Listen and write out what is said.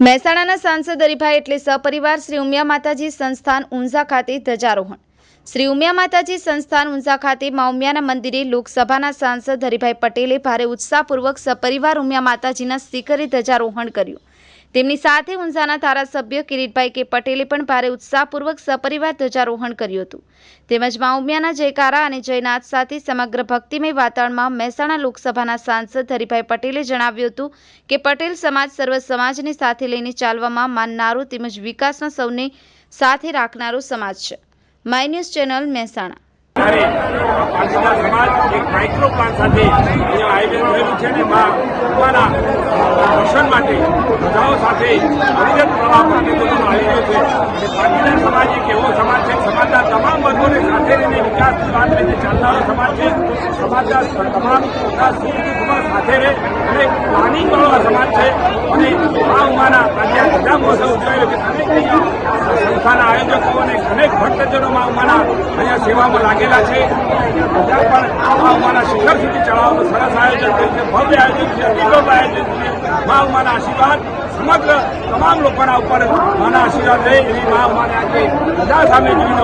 મહેસાણાના સાંસદ હરિભાઈ એટલે સપરિવાર શ્રી ઉમિયા માતાજી સંસ્થાન ઊંઝા ખાતે ધ્વજારોહણ. શ્રી ઉમિયા માતાજી સંસ્થાન ઊંઝા ખાતે મા ઉમિયાના મંદિરે લોકસભાના સાંસદ હરિભાઈ પટેલે ભારે ઉત્સાહપૂર્વક સપરિવાર ઉમિયા માતાજીના શિખરે ધ્વજારોહણ કર્યું. તેમની સાથે ઊંઝાના ધારાસભ્ય કિરીટભાઈ કે પટેલે પણ ભારે ઉત્સાહપૂર્વક સપરિવાર ધ્વજારોહણ કર્યું હતું. તેમજ મા ઉમિયાના જયકારા અને જયનાથ સાથે સમગ્ર ભક્તિમય વાતાવરણમાં મહેસાણા લોકસભાના સાંસદ હરિભાઈ પટેલે જણાવ્યું હતું કે પટેલ સમાજ સર્વ સમાજને સાથે લઈને ચાલવામાં માનનારો તેમજ વિકાસમાં સૌને સાથે રાખનારો સમાજ છે. My news channel Mehsana. Micro plan સાથે આયોજન થયેલું છે અને મા દર્શન માટે. પ્રજાઓ સાથે હરિજન પ્રવાહ આયોજન છે. અને પાટીદાર સમાજ એક એવો સમાજ છે, સમાજના તમામ વર્ગોને સાથે રહીને વિકાસની વાત લઈને ચાલનારો સમાજ છે, સમાજના તમામ સુખમાં સુખ સાથે રહે અને પ્લાનિંગ વાળો સમાજ છે. અને આ ઉમાના આજે બધા મહોત્સવ ઉજવાયો છે. અહીંયા સંસ્થાના આયોજકો અને અનેક ભક્તજનો મા ઉમાના અહીંયા સેવામાં લાગેલા છે. પણ મા ઉમાના શિખર સુધી ચડાવવાનું સરસ આયોજન કર્યું છે. ભવ્ય આયોજન છે અતિભવ્ય આયોજન છે. મા અમારા આશીર્વાદ, સમગ્ર તમામ લોકોના ઉપર માના આશીર્વાદ રહે એવી મા અમારે આજે બધા સામે જોઈને